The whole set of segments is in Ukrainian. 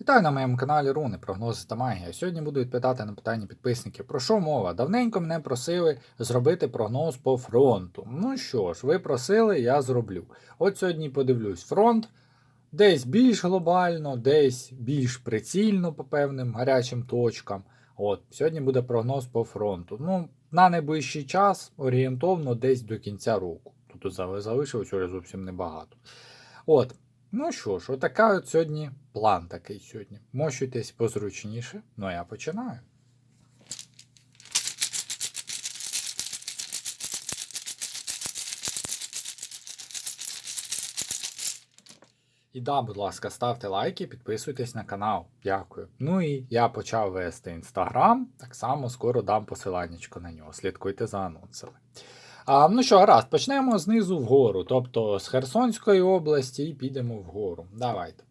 Вітаю на моєму каналі Руни, прогнози та магія. Сьогодні буду відповідати на питання підписників. Про що мова? Давненько мене просили зробити прогноз по фронту. Ну що ж, ви просили, я зроблю. От сьогодні подивлюсь фронт. Десь більш глобально, десь більш прицільно по певним гарячим точкам. От, сьогодні буде прогноз по фронту. Ну, на найближчий час орієнтовно десь до кінця року. Тут залишилось уже зовсім небагато. От, ну що ж, отака от сьогодні план такий сьогодні. Мощуйтесь позручніше. Ну я починаю. І да, будь ласка, ставте лайки, підписуйтесь на канал. Дякую. Ну і я почав вести інстаграм. Так само скоро дам посиланнячко на нього. Слідкуйте за анонсами. А, ну що, гаразд, почнемо знизу вгору, тобто з Херсонської області і підемо вгору. Давайте.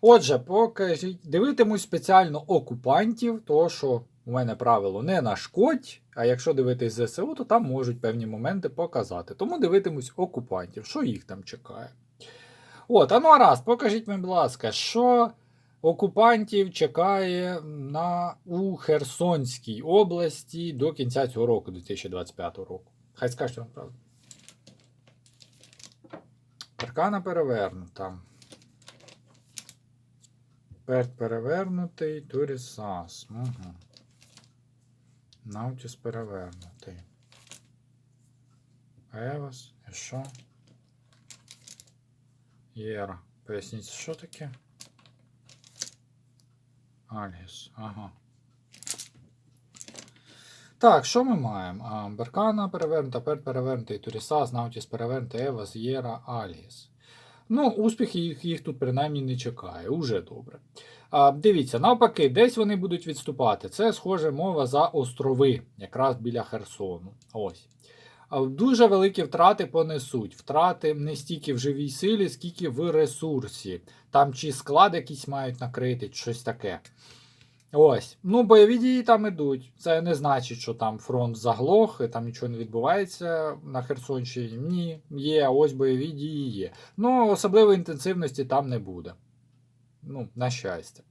Отже, покажіть, дивитимусь спеціально окупантів, того що у мене правило не нашкодь, а якщо дивитись ЗСУ, то там можуть певні моменти показати. Тому дивитимусь окупантів, що їх там чекає. От, а ну а раз, покажіть мені, будь ласка, що окупантів чекає на, у Херсонській області до кінця цього року, 2025 року. Хай скажуть вам правду. Аркана перевернута. Перт перевернутий, Турісас. Угу. Наутіс перевернутий. Евас. І що? Єра. Поясніть, що таке? Альгіс. Ага. Так, що ми маємо? Беркана перевернута, Перт перевернутий, Турісас, Наутіс перевернутий, Евас, Єра, Альгіс. Ну, успіх їх, їх тут принаймні не чекає. Уже добре. А, дивіться, навпаки, десь вони будуть відступати. Це схоже мова за острови, якраз біля Херсону. Ось. А Дуже великі втрати понесуть. Втрати не стільки в живій силі, скільки в ресурсі. Там чи склад якийсь мають накрити, чи щось таке. Ось. Ну, бойові дії там ідуть. Це не значить, що там фронт заглох, і там нічого не відбувається на Херсонщині. Ні, є, ось бойові дії є. Ну, особливої інтенсивності там не буде. Ну, на щастя.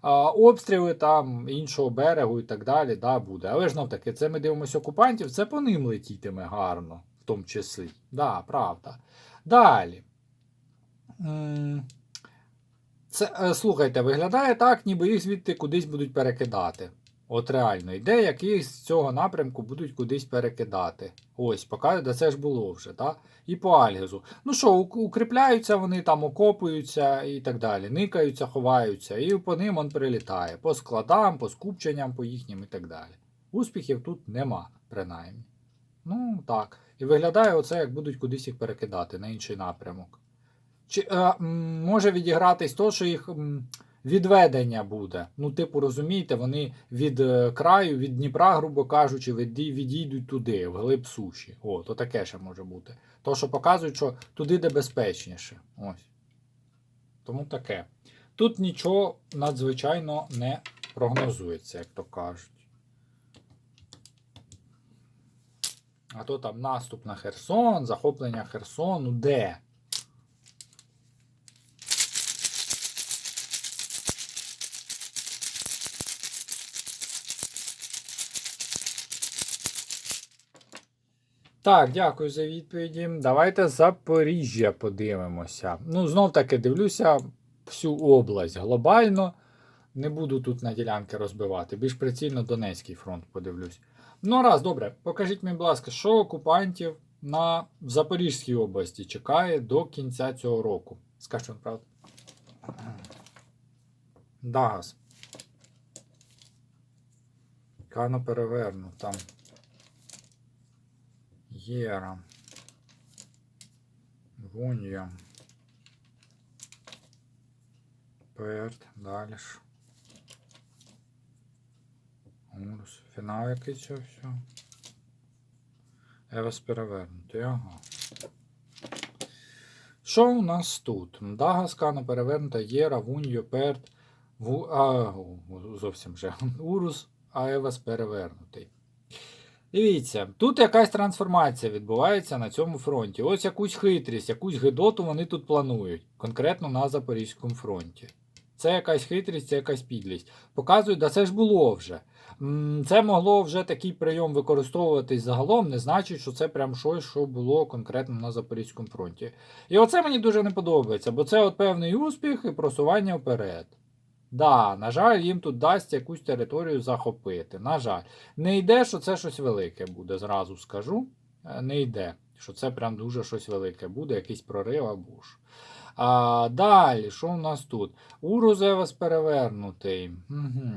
А, обстріли там іншого берегу і так далі, да, буде. Але ж знов таки, це ми дивимося окупантів, це по ним летітиме гарно, в тому числі. Да, правда. Далі. М, Це, е, слухайте, виглядає так, ніби їх звідти кудись будуть перекидати. От реально, йде, яких з цього напрямку будуть кудись перекидати. Ось, поки де це ж було вже, так? І по Альгізу. Ну що, укріпляються вони там, окопуються і так далі. Никаються, ховаються, і по ним он прилітає. По складам, по скупченням по їхнім і так далі. Успіхів тут нема, принаймні. Ну, так. І виглядає оце, як будуть кудись їх перекидати на інший напрямок. Чи е, може відігратись то, що їх відведення буде. Ну, типу, розумієте, вони від е, краю, від Дніпра, грубо кажучи, відійдуть туди, в глиб суші. О, то таке ще може бути. То, що показують, що туди де безпечніше. Ось. Тому таке. Тут нічого надзвичайно не прогнозується, як то кажуть. А то там наступ на Херсон, захоплення Херсону, де? Так, дякую за відповіді. Давайте Запоріжжя подивимося. Ну, знов таки дивлюся всю область глобально. Не буду тут на ділянки розбивати. Більш прицільно Донецький фронт подивлюсь. Ну, раз, добре, покажіть мені, будь ласка, що окупантів на Запорізькій області чекає до кінця цього року. Скажіть вам правду. Дагас. Кано переверну там. Єра. Вунья. Перт. Далі ж. Урус. Фінал який цього все. Евес перевернутий. Ага. Що у нас тут? Дагас, Кано перевернута, Єра, Вуньо, Перт. Ву... А, зовсім вже. Урус, а Евес перевернутий. Дивіться, тут якась трансформація відбувається на цьому фронті. Ось якусь хитрість, якусь гидоту вони тут планують, конкретно на Запорізькому фронті. це якась хитрість, це якась підлість. Показують, да це ж було вже. Це могло вже такий прийом використовуватись загалом, не значить, що це прям щось, що було конкретно на Запорізькому фронті. І оце мені дуже не подобається, бо це от певний успіх і просування вперед. Да, на жаль, їм тут дасть якусь територію захопити. На жаль, не йде, що це щось велике буде, зразу скажу. Е, Не йде, що це прям дуже щось велике буде, якийсь прорив або ж. А, далі, що у нас тут? Урус перевернутий. Угу.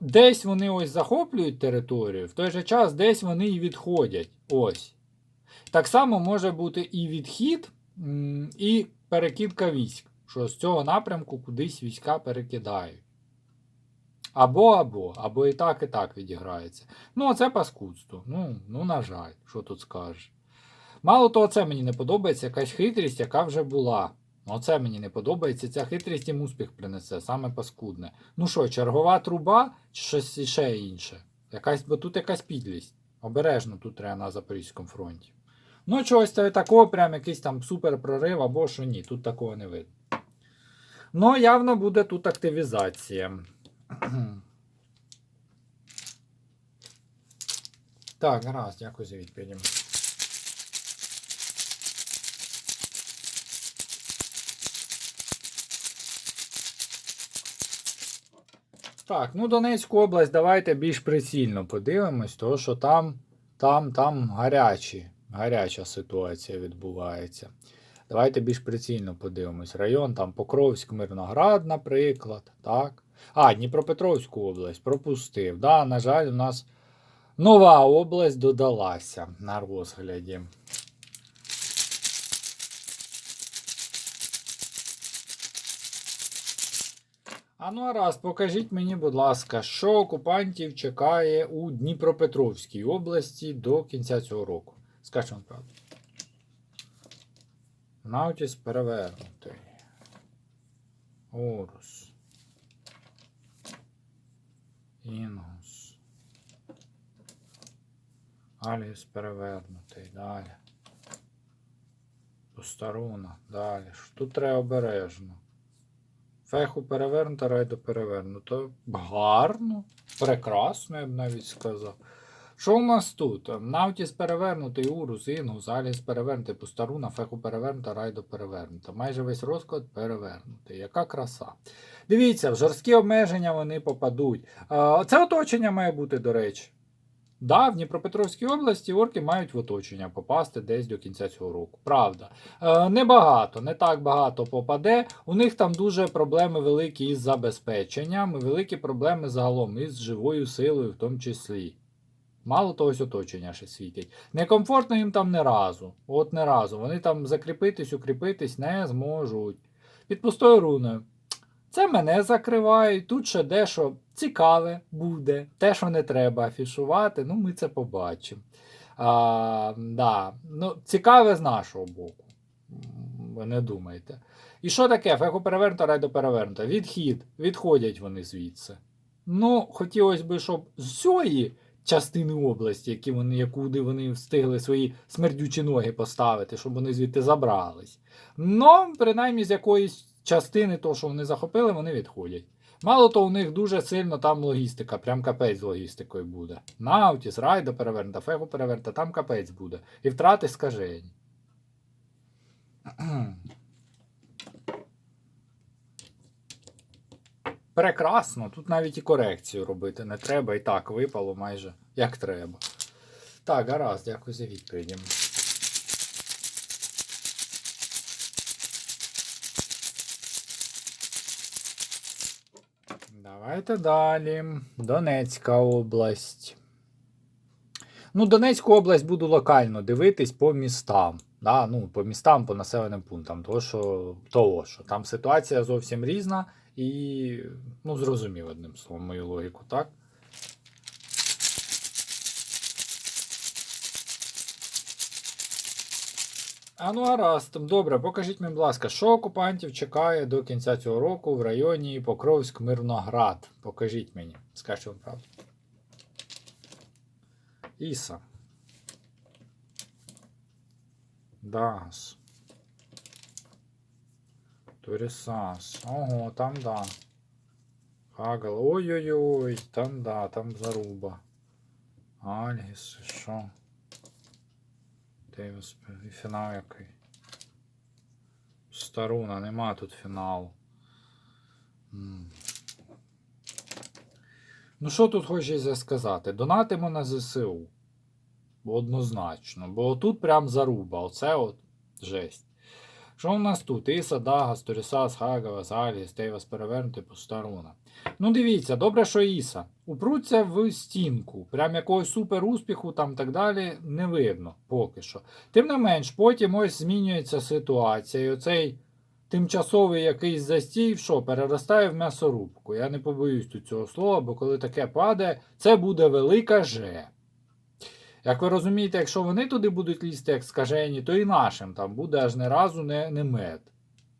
Десь вони ось захоплюють територію, в той же час десь вони і відходять. Ось. Так само може бути і відхід, і перекидка військ, що з цього напрямку кудись війська перекидають. Або, або, або і так, і так відіграється. Ну, це паскудство. Ну, ну, на жаль, що тут скажеш. Мало того, це мені не подобається, якась хитрість, яка вже була. Оце мені не подобається. Ця хитрість їм успіх принесе, саме паскудне. Ну що, чергова труба чи щось іще інше? Якась, бо тут якась підлість. Обережно тут треба на Запорізькому фронті. Ну, чогось такого, прям якийсь там супер прорив або що ні, тут такого не видно. Ну, явно буде тут активізація. Так, гаразд, дякую за відповіді. Так, ну Донецьку область давайте більш прицільно подивимось, тому що там, там, там гарячі, гаряча ситуація відбувається. Давайте більш прицільно подивимось. Район там Покровськ, Мирноград, наприклад. Так. А, Дніпропетровську область пропустив. Да, на жаль, у нас нова область додалася на розгляді. А ну а раз, покажіть мені, будь ласка, що окупантів чекає у Дніпропетровській області до кінця цього року. Скажіть вам правду. Наутіс перевернутий. Орус. Інгус. Аліс перевернутий. Далі. Постаруна. Далі. Тут треба обережно. Феху перевернуто, райдо перевернуто. Гарно. Прекрасно, я б навіть сказав. Що у нас тут? Навтіс перевернутий, Урус, Інгус, Аліс перевернутий, Пустаруна, Феху перевернута, Райдо перевернута. Майже весь розклад перевернутий. Яка краса. Дивіться, в жорсткі обмеження вони попадуть. Це оточення має бути, до речі. Да, в Дніпропетровській області орки мають в оточення попасти десь до кінця цього року. Правда. Е, Небагато, не так багато попаде. У них там дуже проблеми великі із забезпеченням, великі проблеми загалом із живою силою в тому числі. Мало того, ось оточення ще світить. Некомфортно їм там не разу. От не разу. Вони там закріпитись, укріпитись не зможуть. Під пустою руною. Це мене закривають. Тут ще дещо цікаве буде. Те, що не треба афішувати, ну ми це побачимо. А, да. ну, цікаве з нашого боку. Ви не думайте. І що таке? Феху перевернуто, райдо перевернуто. Відхід. Відходять вони звідси. Ну, хотілося б, щоб з цієї частини області, які вони, якуди вони встигли свої смердючі ноги поставити, щоб вони звідти забрались. Ну, принаймні, з якоїсь частини того, що вони захопили, вони відходять. Мало того, у них дуже сильно там логістика, прям капець з логістикою буде. Наутіс, райдо перевернута, фегу перевернута, там капець буде. І втрати скажені. Прекрасно, тут навіть і корекцію робити не треба, і так випало майже як треба. Так, гаразд, дякую за відповіді. Давайте далі. Донецька область. Ну, Донецьку область буду локально дивитись по містам. Да? Ну, по містам, по населеним пунктам. Того, що, того, що там ситуація зовсім різна і, ну, зрозумів одним словом мою логіку, так? А ну гаразд, добре, покажіть мені, будь ласка, що окупантів чекає до кінця цього року в районі Покровськ Мирноград. Покажіть мені, скажіть вам правду. Іса. Дагас. Турісас. Ого, там да. Хагал. Ой-ой-ой, там да, там заруба. Альгіс, і що? Дейвіс, і фінал який? Старуна, нема тут фіналу. Ну, що тут хочеться сказати? Донатимо на ЗСУ. Однозначно. Бо тут прям заруба. Оце от жесть. Що у нас тут? Іса, Дагас, Торісас, Хагавас, Аліс, Тейвас перевернутий Постаруна. Ну, дивіться, добре, що Іса. Упруться в стінку. Прям якогось супер успіху там так далі не видно поки що. Тим не менш, потім ось змінюється ситуація. І оцей тимчасовий якийсь застій, що переростає в м'ясорубку. Я не побоюсь тут цього слова, бо коли таке падає, це буде велика же. Як ви розумієте, якщо вони туди будуть лізти, як скажені, то і нашим там буде аж не разу не, не мед.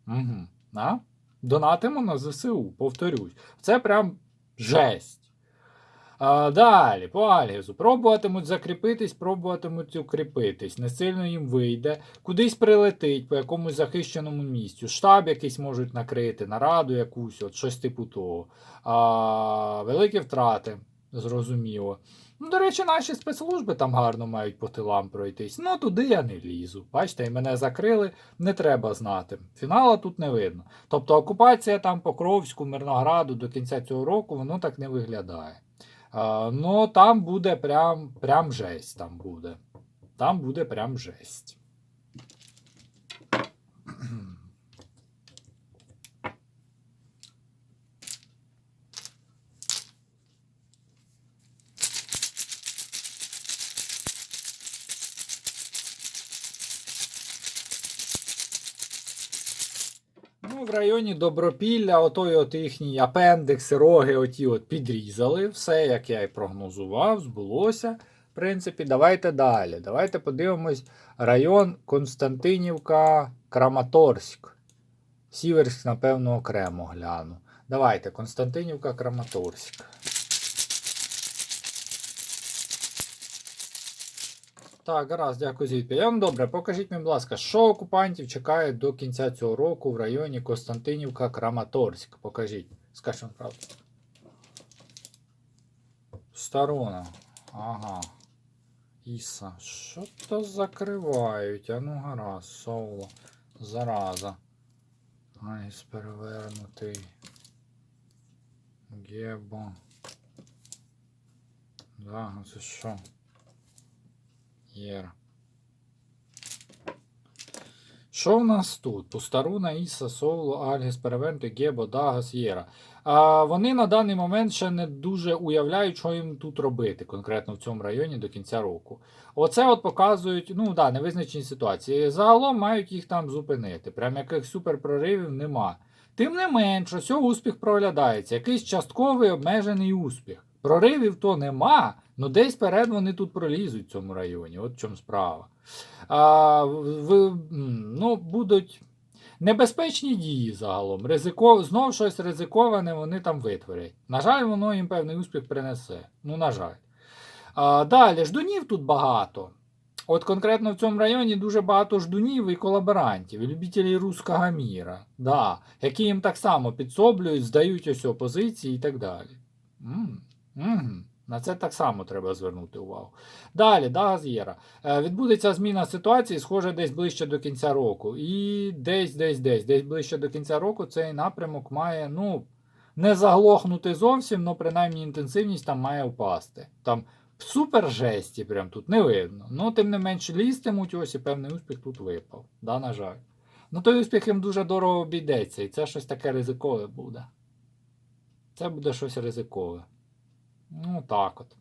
Угу. А? Донатимо на ЗСУ, повторюсь. Це прям жесть. А, далі, по Альгізу. Пробуватимуть закріпитись, пробуватимуть укріпитись. Не сильно їм вийде. Кудись прилетить по якомусь захищеному місцю. Штаб якийсь можуть накрити, нараду якусь, от щось типу того. А, великі втрати, зрозуміло. Ну, до речі, наші спецслужби там гарно мають по тилам пройтись. Ну, туди я не лізу. Бачите, і мене закрили, не треба знати. Фінала тут не видно. Тобто окупація там Покровську, Мирнограду до кінця цього року, воно так не виглядає. А, ну, там буде прям, прям жесть. Там буде. Там буде прям жесть. В районі Добропілля, отої от їхні апендекс, роги оті от підрізали. Все, як я і прогнозував, збулося. В принципі, давайте далі. Давайте подивимось район Константинівка, Краматорськ. Сіверськ, напевно, окремо гляну. Давайте, Константинівка, Краматорськ. Так, гаразд, дякую за відповідь. Добре, покажіть мені, будь ласка, що окупантів чекає до кінця цього року в районі Константинівка, Краматорськ. Покажіть. Скажіть вам правду. Сторона. Ага. Іса. Що то закривають? А ну гаразд, соло. Зараза. Айс перевернутий. Гебо. Да, це що? Єра. Що в нас тут? Пустаруна, Іса, Соло, Альгіс, Перевернутий, Гебо, Дагас, Єра. А, вони на даний момент ще не дуже уявляють, що їм тут робити, конкретно в цьому районі до кінця року. Оце от показують, ну да, невизначені ситуації. Загалом мають їх там зупинити. Прям якихось суперпроривів нема. Тим не менш, ось успіх проглядається. Якийсь частковий обмежений успіх. Проривів то нема, ну десь перед вони тут пролізуть в цьому районі. От в чому справа. А, в, м, ну, будуть небезпечні дії загалом. Ризиков... Знов щось ризиковане вони там витворять. На жаль, воно їм певний успіх принесе. Ну, на жаль. А, далі, ждунів тут багато. От конкретно в цьому районі дуже багато ждунів і колаборантів, і любителів руського міра, да, які їм так само підсоблюють, здають ось опозиції і так далі. М, мгм. На це так само треба звернути увагу. Далі, Дагас Єра. Е, Відбудеться зміна ситуації, схоже, десь ближче до кінця року. І десь, десь, десь, десь ближче до кінця року цей напрямок має, ну, не заглохнути зовсім, але принаймні інтенсивність там має впасти. Там супер жесті прям тут не видно. Ну, тим не менш, лізтимуть, ось і певний успіх тут випав. Да, на жаль. Ну, той успіх їм дуже дорого обійдеться, і це щось таке ризикове буде. Це буде щось ризикове. Ну, так от.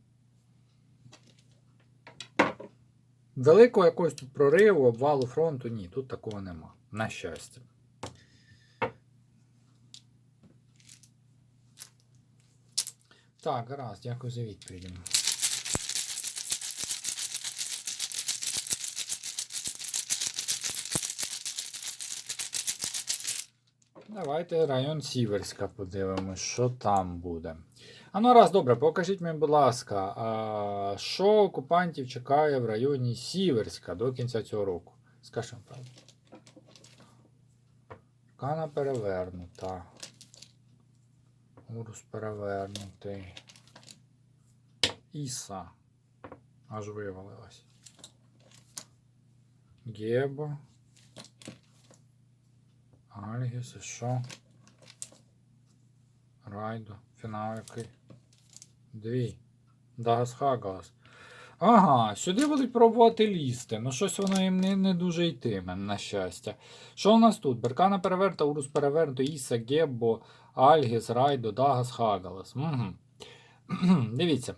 Великого якогось тут прориву, обвалу фронту, ні, тут такого нема. На щастя. Так, гаразд, дякую за відповідь. Давайте район Сіверська подивимось, що там буде. А ну раз, добре, покажіть мені, будь ласка, а, що окупантів чекає в районі Сіверська до кінця цього року? Скажіть правду. Кана перевернута. Урус перевернутий. Іса. Аж вивалилась. Гебо. Альгіс, що? Райдо. Фінал який? Дві. Дагас Хагалас. Ага, сюди будуть пробувати лізти. Ну щось воно їм не, не дуже йтиме, на щастя. Що у нас тут? Беркана переверта, Урус перевернуто, Іса, Геббо, Альгіс, Райдо, Дагас, Хагалас. Угу. Дивіться.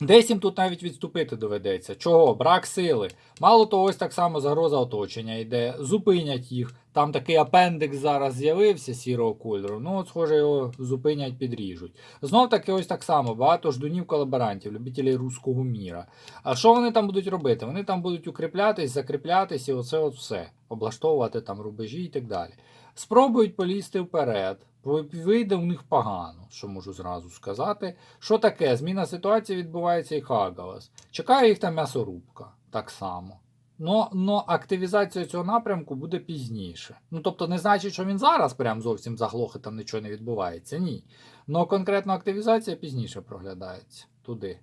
Десь їм тут навіть відступити доведеться. Чого? Брак сили. Мало того, ось так само загроза оточення йде. Зупинять їх. Там такий апендикс зараз з'явився сірого кольору. Ну, от, схоже, його зупинять, підріжуть. Знов таки, ось так само, багато ждунів колаборантів, любителів руського міра. А що вони там будуть робити? Вони там будуть укріплятись, закріплятись і оце от все. Облаштовувати там рубежі і так далі. Спробують полізти вперед. Вийде у них погано, що можу зразу сказати. Що таке? Зміна ситуації відбувається і Хагалас. Чекає їх там м'ясорубка так само. Но, но активізація цього напрямку буде пізніше. Ну тобто не значить, що він зараз прям зовсім заглох і там нічого не відбувається. Ні. Но конкретно активізація пізніше проглядається туди.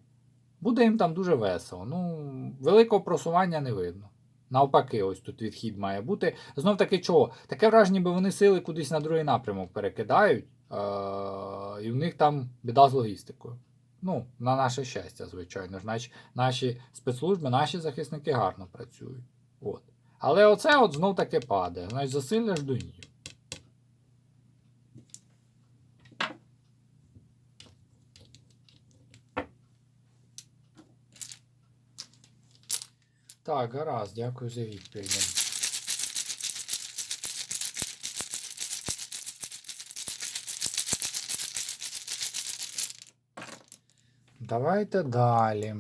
Буде їм там дуже весело. Ну, великого просування не видно. Навпаки, ось тут відхід має бути. Знов таки чого? Таке враження, бо вони сили кудись на другий напрямок перекидають, е- і в них там біда з логістикою. Ну, на наше щастя, звичайно. ж, наші спецслужби, наші захисники гарно працюють. От. Але оце от знов таки падає. Значить, засилля ждунів. Так, гаразд, дякую за відповідь. Давайте далі.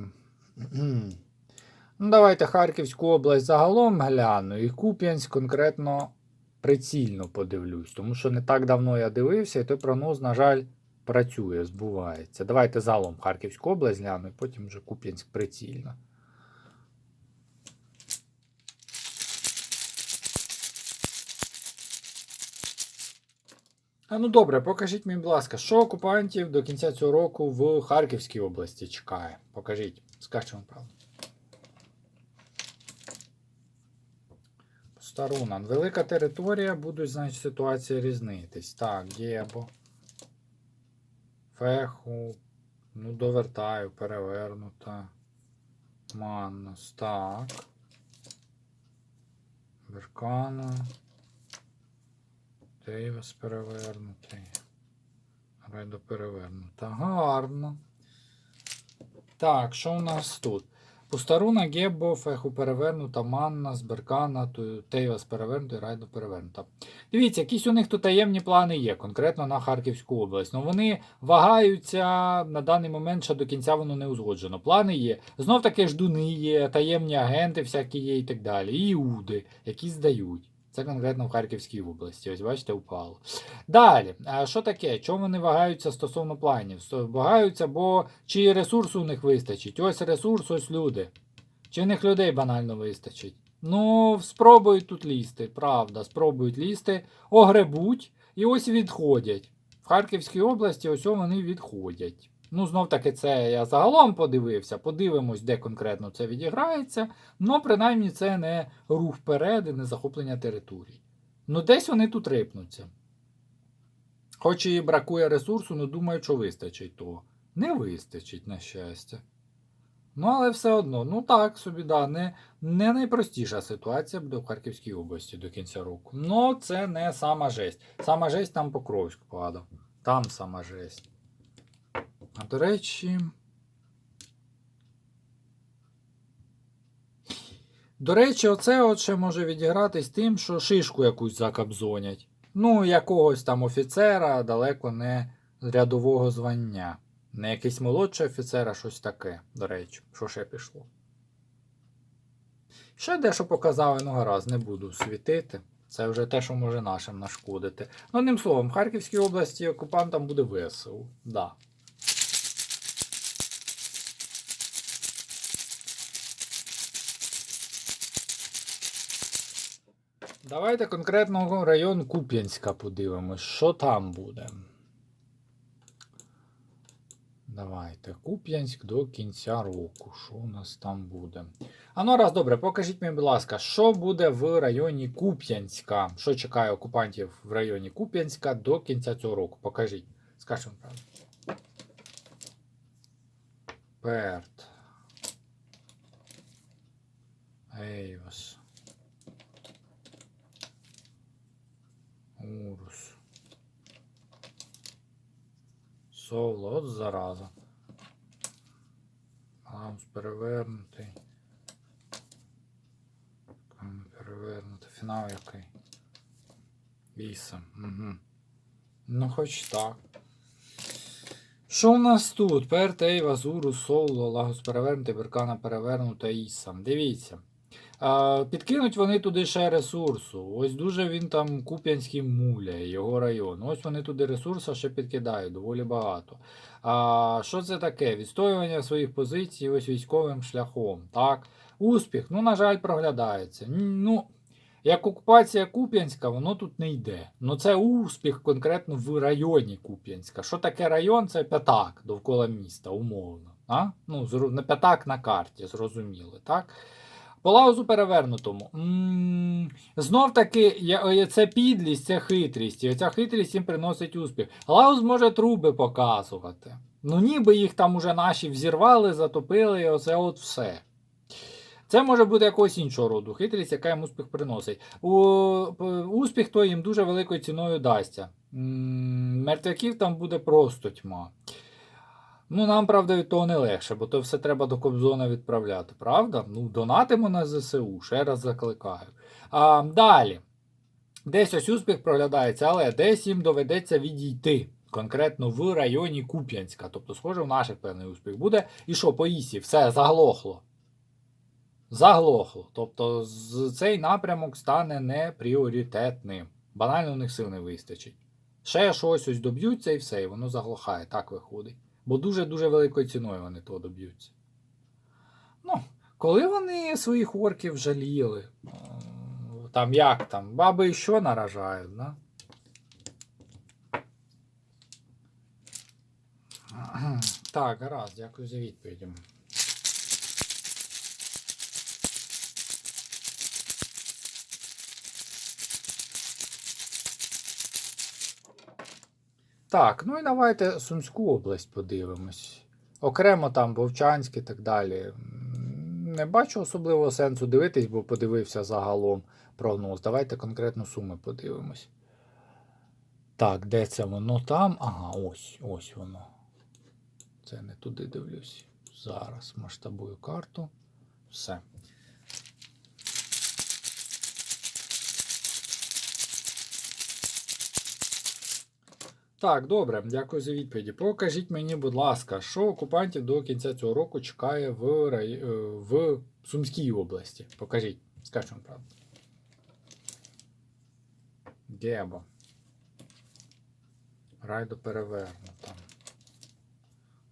Ну, давайте Харківську область загалом гляну і Куп'янськ конкретно прицільно подивлюсь, тому що не так давно я дивився, і той прогноз, на жаль, працює, збувається. Давайте загалом Харківську область гляну, і потім вже Куп'янськ прицільно. А ну добре, покажіть мені, будь ласка, що окупантів до кінця цього року в Харківській області чекає? Покажіть, скажіть вам правду. Старунан. Велика територія, будуть, значить, ситуація різнитись. Так, Гебо. Феху. Ну, довертаю, перевернута. Маннос. Так. Беркана. Дейвас перевернутий. Райдо перевернута. Гарно. Так, що у нас тут? Пустаруна, Геббо, Феху перевернута, Манна, Зберкана, Тейвас перевернутий, Райдо перевернута. Дивіться, якісь у них тут таємні плани є, конкретно на Харківську область. Ну вони вагаються на даний момент, ще до кінця воно не узгоджено. Плани є. Знов таки ждуни є, таємні агенти всякі є і так далі. І Іуди, які здають. Це конкретно в Харківській області. Ось бачите, упало. Далі, що таке? Чому вони вагаються стосовно планів? Вагаються, бо чи ресурсу у них вистачить? Ось ресурс, ось люди. Чи в них людей банально вистачить? Ну, спробують тут лізти, правда, спробують лізти, огребуть і ось відходять. В Харківській області ось вони відходять. Ну, знов таки, це я загалом подивився. Подивимось, де конкретно це відіграється. Ну, принаймні, це не рух вперед не захоплення територій. Ну, десь вони тут рипнуться. Хоч і бракує ресурсу, але думаю, що вистачить того. Не вистачить, на щастя. Ну, але все одно, ну так собі, да, не, не найпростіша ситуація буде в Харківській області до кінця року. Ну, це не сама жесть. Сама жесть там Покровськ падав. Там сама жесть. А до речі. До речі, оце от ще може відігратись тим, що шишку якусь закабзонять. Ну, якогось там офіцера далеко не рядового звання. Не якийсь молодший офіцер, а щось таке, до речі, що ще пішло. Ще дещо показали, ну гаразд, не буду світити. Це вже те, що може нашим нашкодити. Ну, одним словом, в Харківській області окупантам буде весело. Да. Давайте конкретно район Куп'янська подивимось, що там буде. Давайте, Куп'янськ до кінця року. Що у нас там буде? А ну раз добре, покажіть мені, будь ласка, що буде в районі Куп'янська? Що чекає окупантів в районі Куп'янська до кінця цього року? Покажіть. Скажемо правду. Перт. Ейвас. Урус. Соло, от зараза. Гаус перевернутий. Там Перевернутий. Фінал який. Вісім. Угу. Ну, хоч так. Що у нас тут? Перт, Ейва, Урус, Соло, Лагус перевернутий, Беркана перевернута, Ісам. Дивіться. Підкинуть вони туди ще ресурсу. Ось дуже він там Куп'янський муляє, його район. Ось вони туди ресурсу ще підкидають, доволі багато. А, що це таке? Відстоювання своїх позицій ось військовим шляхом. Так? Успіх, ну, на жаль, проглядається. Ну, як окупація Куп'янська, воно тут не йде. Ну це успіх конкретно в районі Куп'янська. Що таке район? Це п'ятак довкола міста, умовно. А? Ну, зру- п'ятак на карті, зрозуміли, так? По лаузу перевернутому. м знов таки, е, це підлість, це хитрість. І ця хитрість їм приносить успіх. Лаус може труби показувати. Ну, ніби їх там уже наші взірвали, затопили, і оце от все. Це може бути якогось іншого роду хитрість, яка їм успіх приносить. У, успіх то їм дуже великою ціною дасться. М, Мертвяків там буде просто тьма. Ну, нам, правда, від того не легше, бо то все треба до Кобзона відправляти, правда? Ну, донатимо на ЗСУ, ще раз закликаю. А, далі. Десь ось успіх проглядається, але десь їм доведеться відійти. Конкретно в районі Куп'янська. Тобто, схоже, в наших певний успіх буде. І що, по Ісі, все, заглохло. Заглохло. Тобто цей напрямок стане непріоритетним. Банально у них сил не вистачить. Ще щось ось доб'ються і все, і воно заглохає, так виходить. Бо дуже-дуже великою ціною вони того доб'ються. Ну, коли вони своїх орків жаліли, там як там, баби і що наражають, да? Так, гаразд, дякую за відповіді. Так, ну і давайте Сумську область подивимось. Окремо там Вовчанськ і так далі. Не бачу особливого сенсу дивитись, бо подивився загалом прогноз. Давайте конкретно Суми подивимось. Так, де це воно там? Ага, ось, ось воно. Це не туди дивлюсь. Зараз масштабую карту. Все. Так, добре, дякую за відповіді. Покажіть мені, будь ласка, що окупантів до кінця цього року чекає в, рай... е, в Сумській області. Покажіть, вам правду. Гебо. Райдо перевернуто.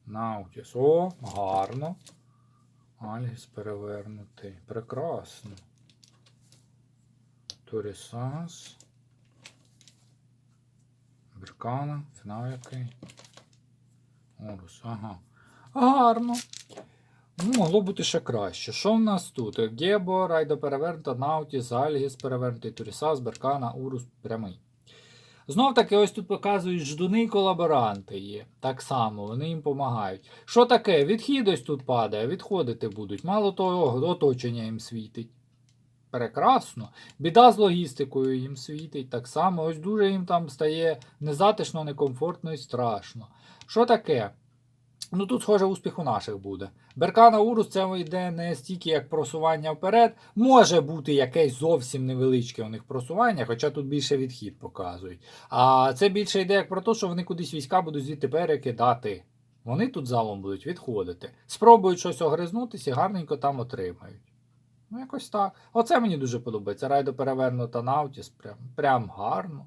Наутіс. О, гарно. Альгіс перевернутий. Прекрасно. Турісас. Беркана, фінал який. Орус, ага. Гарно. Ну, могло бути ще краще. Що в нас тут? Гебо, Райдо перевернута, Наутіс, Альгіс перевернутий, Турісас, Беркана, Урус прямий. Знов таки, ось тут показують ждуни і колаборанти є. Так само, вони їм допомагають. Що таке? Відхід ось тут падає, відходити будуть. Мало того, оточення їм світить. Прекрасно. Біда з логістикою їм світить так само. Ось дуже їм там стає незатишно, некомфортно і страшно. Що таке? Ну тут, схоже, успіх у наших буде. Беркана Урус це йде не стільки як просування вперед. Може бути якесь зовсім невеличке у них просування, хоча тут більше відхід показують. А це більше йде як про те, що вони кудись війська будуть звідти перекидати. Вони тут залом будуть відходити. Спробують щось огризнутися і гарненько там отримають. Ну, якось так. Оце мені дуже подобається. Райдо перевернута Наутіс. Прям, прям гарно.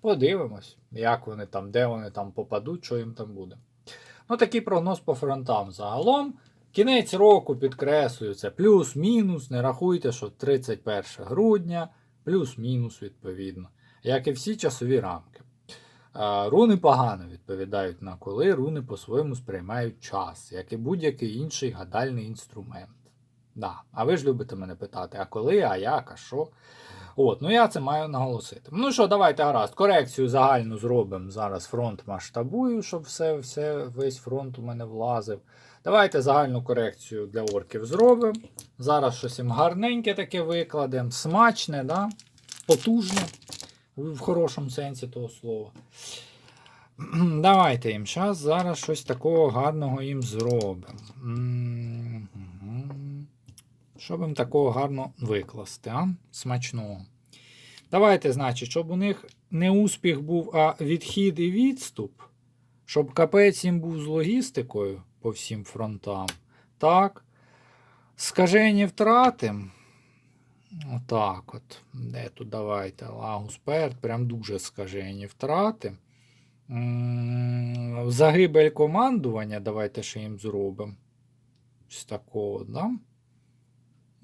Подивимось, як вони там, де вони там попадуть, що їм там буде. Ну, такий прогноз по фронтам загалом. Кінець року підкреслюю, плюс-мінус. Не рахуйте, що 31 грудня. плюс-мінус, відповідно, як і всі часові рамки. Е, Руни погано відповідають на коли, руни по-своєму сприймають час, як і будь-який інший гадальний інструмент. Да. А ви ж любите мене питати, а коли, а як, а що? От, ну я це маю наголосити. Ну що, давайте гаразд, корекцію загальну зробимо. Зараз фронт масштабую, щоб все, все, весь фронт у мене влазив. Давайте загальну корекцію для орків зробимо. Зараз щось їм гарненьке таке викладемо, смачне, да? потужне, в хорошому сенсі того слова. Давайте їм зараз, зараз щось такого гарного їм зробимо. М, мгм. Що б їм такого гарно викласти, а? Смачного. Давайте, значить, щоб у них не успіх був, а відхід і відступ. Щоб капець їм був з логістикою по всім фронтам. Так. Скажені втрати. Отак от. Де тут давайте? Лагус перт. Прям дуже скажені втрати. Загибель командування. Давайте ще їм зробимо. Ось такого, да?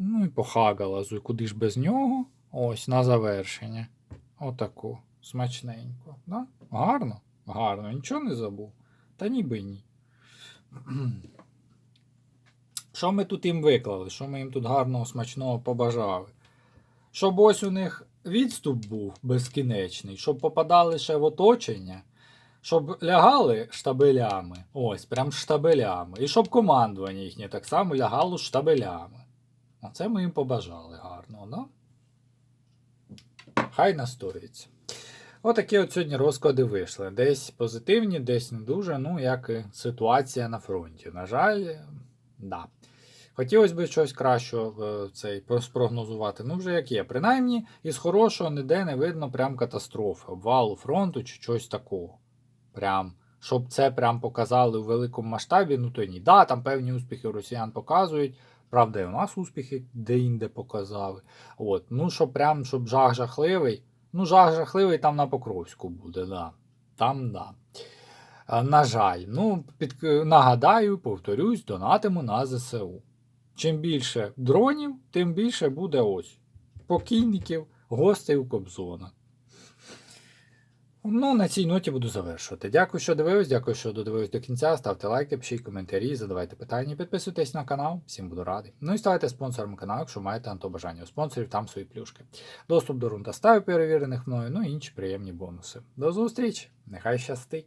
Ну і по Хагалазу. Куди ж без нього? Ось на завершення. Отаку. Смачненько. Да? Гарно? Гарно. Нічого не забув. Та ніби ні. Що ми тут їм виклали? Що ми їм тут гарного, смачного побажали? Щоб ось у них відступ був безкінечний, щоб попадали ще в оточення, щоб лягали штабелями. Ось, прям штабелями. І щоб командування їхнє так само лягало штабелями. Оце ми їм побажали гарно, да? Хай настоїться. Отакі от сьогодні розклади вийшли. Десь позитивні, десь не дуже. Ну, як і ситуація на фронті. На жаль, да. Хотілося б щось кращого е, цей спрогнозувати. Ну, вже як є. Принаймні, із хорошого ніде не видно прям катастрофи, обвалу фронту чи щось такого. Прям, щоб це прям показали у великому масштабі, ну то ні. Да, там певні успіхи росіян показують. Правда, і у нас успіхи де-інде показали. От. Ну, щоб прям, щоб жах жахливий. Ну, жах жахливий там на Покровську буде, да. Там, да. На жаль, ну, під, нагадаю, повторюсь, донатиму на ЗСУ. Чим більше дронів, тим більше буде ось покійників, гостей у Кобзона. Ну, на цій ноті буду завершувати. Дякую, що дивились, дякую, що додивились до кінця. Ставте лайки, пишіть коментарі, задавайте питання, підписуйтесь на канал, всім буду радий. Ну і ставайте спонсором каналу, якщо маєте на то бажання. У спонсорів там свої плюшки. Доступ до рунда ставів перевірених мною, ну і інші приємні бонуси. До зустрічі! Нехай щастить!